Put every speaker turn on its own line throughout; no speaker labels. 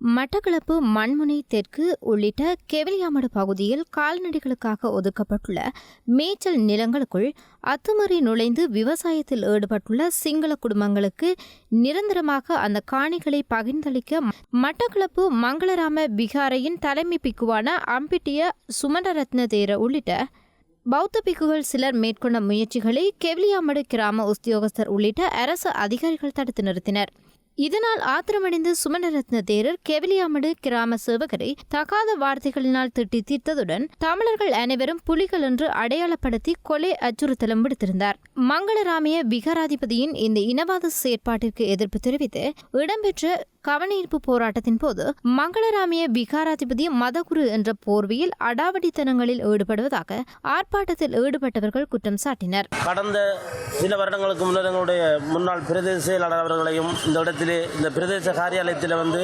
மட்டக்களப்பு மண்முனை தெற்கு உள்ளிட்ட கெவிலியாமடு பகுதியில் கால்நடைகளுக்காக ஒதுக்கப்பட்டுள்ள மேய்ச்சல் நிலங்களுக்குள் அத்துமறி நுழைந்து விவசாயத்தில் ஈடுபட்டுள்ள சிங்கள குடும்பங்களுக்கு நிரந்தரமாக அந்த காணிகளை பகிர்ந்தளிக்க மட்டக்களப்பு மங்களராம பிகாரையின் தலைமை பிக்குவான அம்பிட்டிய சுமண்டரத்ன தேர உள்ளிட்ட பௌத்த பிக்குகள் சிலர் மேற்கொண்ட முயற்சிகளை கெவ்லியாமடு கிராம உத்தியோகஸ்தர் உள்ளிட்ட அரசு அதிகாரிகள் தடுத்து நிறுத்தினர். இதனால் ஆத்திரமடைந்த சுமணரத்ன தேரர் கெவிலியாமடு கிராம சேவகரை தகாத வார்த்தைகளினால் திட்டி தீர்த்ததுடன் தமிழர்கள் அனைவரும் புலிகள் என்று அடையாளப்படுத்தி கொலை அச்சுறுத்தலும் விடுத்திருந்தார். மங்களராமிய விகாராதிபதியின் இந்த இனவாத செயற்பாட்டிற்கு எதிர்ப்பு தெரிவித்து இடம்பெற்ற கவனஈர்ப்பு போராட்டத்தின் போது மங்களராமிய விகாராதிபதி மதகுரு என்ற போர்வையில் அடாவடித்தனங்களில் ஈடுபடுவதாக ஆர்ப்பாட்டத்தில் ஈடுபட்டவர்கள் குற்றம் சாட்டினர்.
கடந்த சில வருடங்களுக்கு முன்னர் எங்களுடைய முன்னாள் பிரதேச செயலாளர் அவர்களையும் இந்த இடத்தில் இந்த பிரதேச காரியாலயத்தில் வந்து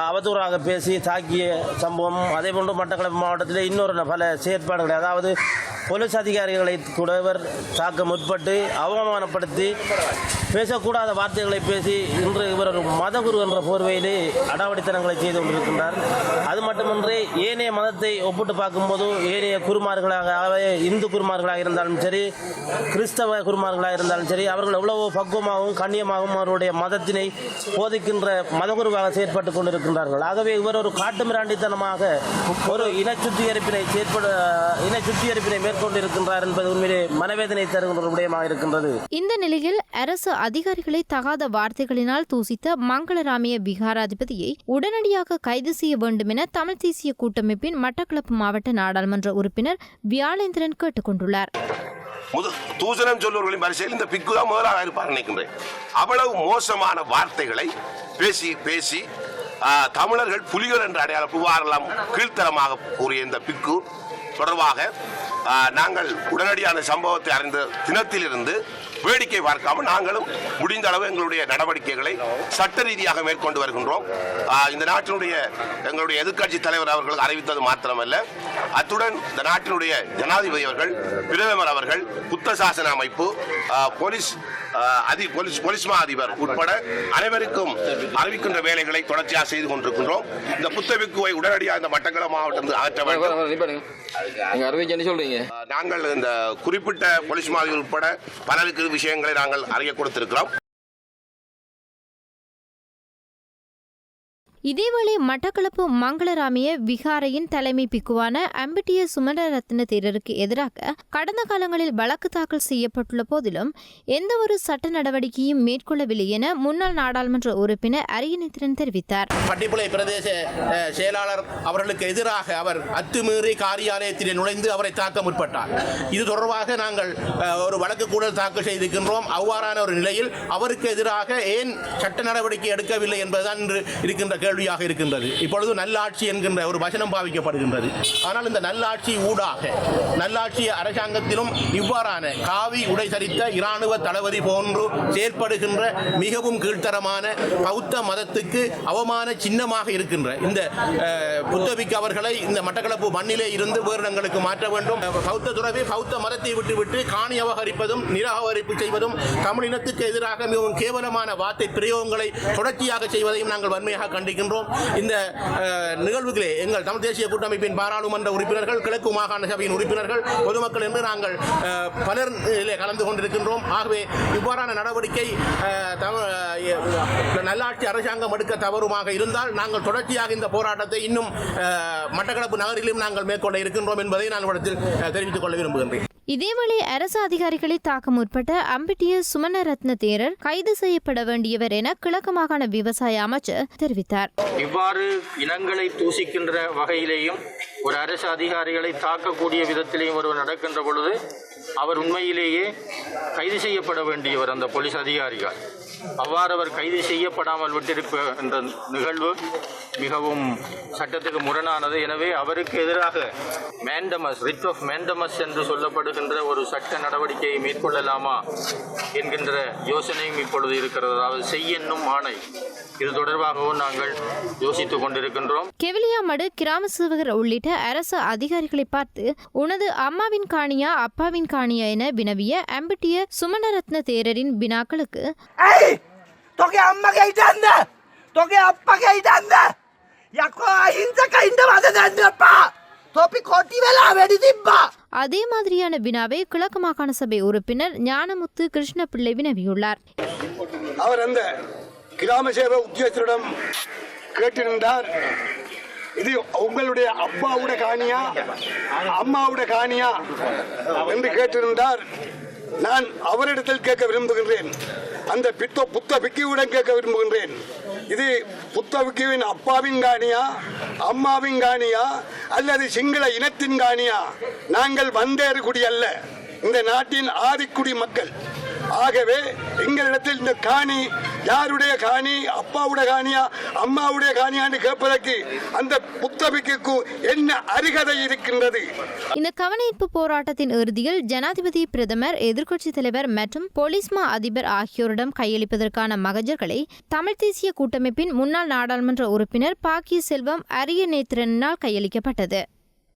அவதூறாக பேசி தாக்கிய சம்பவம் அதே போன்று மட்டக்களப்பு மாவட்டத்தில் இன்னொரு பல செயற்பாடுகளை அதாவது போலீஸ் அதிகாரிகளை கூட இவர் தாக்க முற்பட்டு அவமானப்படுத்தி பேசக்கூடாத வார்த்தைகளை பேசி இன்று இவர் ஒரு மதகுரு என்ற போர்வையிலே அடாவடித்தனங்களை செய்து கொண்டிருக்கின்றார். அது மட்டுமின்றி ஏனைய மதத்தை ஒப்பிட்டு பார்க்கும்போது ஏனைய குருமார்களாக இந்து குருமார்களாக இருந்தாலும் சரி கிறிஸ்தவ குருமார்களாக இருந்தாலும் சரி அவர்கள் எவ்வளவோ பக்குவமாகவும் கண்ணியமாகவும் அவருடைய மதத்தினை போதிக்கின்ற மதகுருவாக செயற்பட்டு கொண்டிருக்கின்றார்கள். ஆகவே இவர் ஒரு காட்டுமிராண்டித்தனமாக ஒரு இன சுத்திகரிப்பினை செயற்பட இன சுத்திகரிப்பினை மேற்கொண்டிருக்கின்றார் என்பது உண்மையிலே மனவேதனை தருகின்ற ஒரு விடயமாக இருக்கின்றது.
இந்த நிலையில் அரசு அதிகாரிகளை தகாத வார்த்தைகளினால் தூசித்த மங்களராமிய விகாராதிபதியை உடனடியாக கைது செய்ய வேண்டும் என தமிழ் தேசிய கூட்டமைப்பின் மட்டக்களப்பு மாவட்ட நாடாளுமன்ற உறுப்பினர் வியாழேந்திரன் கேட்டுக்கொண்டுள்ளார்
தூசணம் சொல்லுவர்களின் வரிசையில் இந்த பிக்கு தான் முதலாக இருப்பார் நினைக்கின்றேன். அவ்வளவு மோசமான வார்த்தைகளை பேசி பேசி தமிழர்கள் புலிகள் என்ற அடையாள புகாரெல்லாம் கீழ்த்தரமாக கூறிய இந்த பிக்கு தொடர்பாக நாங்கள் உடனடியான சம்பவத்தை அறிந்த தினத்திலிருந்து வேடிக்கை பார்க்காமல் நாங்களும் முடிந்த அளவு எங்களுடைய நடவடிக்கைகளை சட்ட ரீதியாக மேற்கொண்டு வருகின்றோம். இந்த நாட்டினுடைய எங்களுடைய எதிர்க்கட்சி தலைவர் அவர்கள் அறிவித்தது மாத்திரமல்ல. அத்துடன் இந்த நாட்டினுடைய ஜனாதிபதி அவர்கள் பிரதமர் அவர்கள் புத்த சாசன அமைப்பு போலீஸ் அதி போலீஸ் போலீஸ் மா அதிபர் உட்பட அனைவருக்கும் அறிவிக்கின்ற வேலைகளை தொடர்ச்சியாக செய்து கொண்டிருக்கின்றோம். இந்த புத்தபிக்குவை உடனடியாக இந்த மட்டக்களப்பு மாவட்டத்தில் அகற்ற வேண்டும். நாங்கள் இந்த குறிப்பிட்ட போலீஸ் மாதிரி உட்பட பலருக்கு விஷயங்களை நாங்கள் அறிய கொடுத்திருக்கிறோம்.
இதேவேளை மட்டக்களப்பு மங்களராமிய விகாரையின் தலைமை பிக்குவான அம்பிட்டிய சுமரரத்ன தேரருக்கு எதிராக கடந்த காலங்களில் வழக்கு தாக்கல் செய்யப்பட்டுள்ள போதிலும் எந்தவொரு சட்ட நடவடிக்கையும் மேற்கொள்ளவில்லை என முன்னாள் நாடாளுமன்ற உறுப்பினர் அரியநேத்திரன் தெரிவித்தார்.
பட்டிப்புளை பிரதேச செயலாளர் அவர்களுக்கு எதிராக அவர் அத்துமீறி காரியாலயத்தில் நுழைந்து அவரை தாக்க முற்பட்டார். இது தொடர்பாக நாங்கள் ஒரு வழக்கு கூட தாக்கல் செய்திருக்கின்றோம். அவ்வாறான ஒரு நிலையில் அவருக்கு எதிராக ஏன் சட்ட நடவடிக்கை எடுக்கவில்லை என்பதுதான் இன்று இருக்கின்ற கேள்வியாக இருக்கின்றது. இப்பொழுது நல்லாட்சி என்கின்ற ஒரு வசனம் பாவிக்கப்படுகின்றது. ஆனால் இந்த நல்லாட்சி ஊடாக நல்லாட்சி அரசாங்கத்திலும் இவ்வாறான காவி உடை சரித்த இராணுவ தளபதி போன்று செயற்படுகின்ற மிகவும் கீழ்த்தரமான பௌத்த மதத்துக்கு அவமான சின்னமாக இருக்கின்ற இந்த புத்தபிக்கு அவர்களை இந்த மட்டக்களப்பு மண்ணிலே இருந்து வேறிடங்களுக்கு மாற்ற வேண்டும். பௌத்த துறவி பௌத்த மதத்தை விட்டுவிட்டு காணி அபகரிப்பதும் நிராகரிப்பு செய்வதும் தமிழினத்துக்கு எதிராக மிகவும் கேவலமான வார்த்தை பிரயோகங்களை தொடர்ச்சியாக செய்வதையும் நாங்கள் வன்மையாக கண்டிக்கிறோம். இருக்கின்றோம். இந்த நிகழ்வுகளே எங்கள் தமிழ் தேசிய கூட்டமைப்பின் பாராளுமன்ற உறுப்பினர்கள் கிழக்கு மாகாண சபையின் உறுப்பினர்கள் பொதுமக்கள் என்று நாங்கள் பலர் கலந்து கொண்டிருக்கின்றோம். ஆகவே இவ்வாறான நடவடிக்கை நல்லாட்சி அரசாங்கம் எடுக்க தவறுமாக இருந்தால் நாங்கள் தொடர்ச்சியாக இந்த போராட்டத்தை இன்னும் மட்டக்களப்பு நகரிலும் நாங்கள் மேற்கொள்ள இருக்கின்றோம் என்பதை நான் இடத்தில் தெரிவித்துக் கொள்ள விரும்புகின்றேன்.
இதேவேளை அரசு அதிகாரிகளை தாக்க முற்பட்ட அம்பிட்டிய சுமணரத்ன தேரர் கைது செய்யப்பட வேண்டியவர் என கிழக்கு மாகாண விவசாய அமைச்சர் தெரிவித்தார்.
இவ்வாறு இனங்களை தூசிக்கின்ற வகையிலேயும் ஒரு அரசு அதிகாரிகளை தாக்கக்கூடிய விதத்திலேயும் ஒருவர் நடக்கின்ற பொழுது அவர் உண்மையிலேயே கைது செய்யப்பட வேண்டியவர் அந்த போலீஸ் அதிகாரிகள். அவ்வாறு அவர் கைது செய்யப்படாமல் விட்டிருப்ப என்ற நிகழ்வு மிகவும் சட்டத்துக்கு முரணானது. எனவே அவருக்கு எதிராக மேண்டமஸ் ரிட் ஆஃப் மேண்டமஸ் என்று சொல்லப்படுகின்ற ஒரு சட்ட நடவடிக்கையை மேற்கொள்ளலாமா என்கின்ற யோசனையும் இப்பொழுது இருக்கிறது. அதாவது செய் என்னும் ஆணை. இது தொடர்பாகவும் நாங்கள் யோசித்துக் கொண்டிருக்கின்றோம்.
கெவிலியாமடு கிராம சேவகர் உள்ளிட்ட அரசு அதிகாரிகளை பார்த்து உனது அம்மாவின் காணியா அப்பாவின் காணியா என வினவிய அம்பிட்டிய சுமணரத்ன தேரரின் வினாக்களுக்கு
தொகை அம்மா கைட்டாந்த தொகை அப்பா கைட்டாந்த යකෝ අහිංසක ඉන්න වද දැන්නපා තොපි කොටි වෙලා වැඩි තිබ්බා
அதே மாதிரியான வினாவை கிழக்கு மாகாண சபை உறுப்பினர் ஞானமுத்து கிருஷ்ணபிள்ளை வினவியுள்ளார்
அவர் அந்த கிராம சேவை உத்தியோகத்தரிடம் கேட்டிருந்தார் இது உங்களுடைய அப்பாவோட காணியா அம்மாவோட காணியா என்று கேட்டிருந்தார் நான் அவரிடத்தில் கேட்க விரும்புகின்றேன் அந்த பித்த புத்த பிக்கியுடன் கேட்க விரும்புகின்றேன் இது புத்தவுக்குவின் அப்பாவின் காணியா அம்மாவின் காணியா அல்லது சிங்கள இனத்தின் காணியா? நாங்கள் வந்தேறு குடி அல்ல. இந்த நாட்டின் ஆதிக்குடி மக்கள். ஆகவே எங்களிடத்தில் இந்த காணி யாருடைய காணி? அப்பாவுடைய காணியா? அம்மாவுடைய காணியான்னு கேட்பதற்கு அந்த புத்தபிக்கு என்ன அருகதை இருக்கின்றது?
இந்த கவனஈர்ப்பு போராட்டத்தின் இறுதியில் ஜனாதிபதி பிரதமர் எதிர்க்கட்சித் தலைவர் மற்றும் போலீஸ்மா அதிபர் ஆகியோரிடம் கையளிப்பதற்கான மகஜர்களை தமிழ் தேசிய கூட்டமைப்பின் முன்னாள் நாடாளுமன்ற உறுப்பினர் பாக்கிய செல்வம் அரிய நேத்திரனால் கையளிக்கப்பட்டது.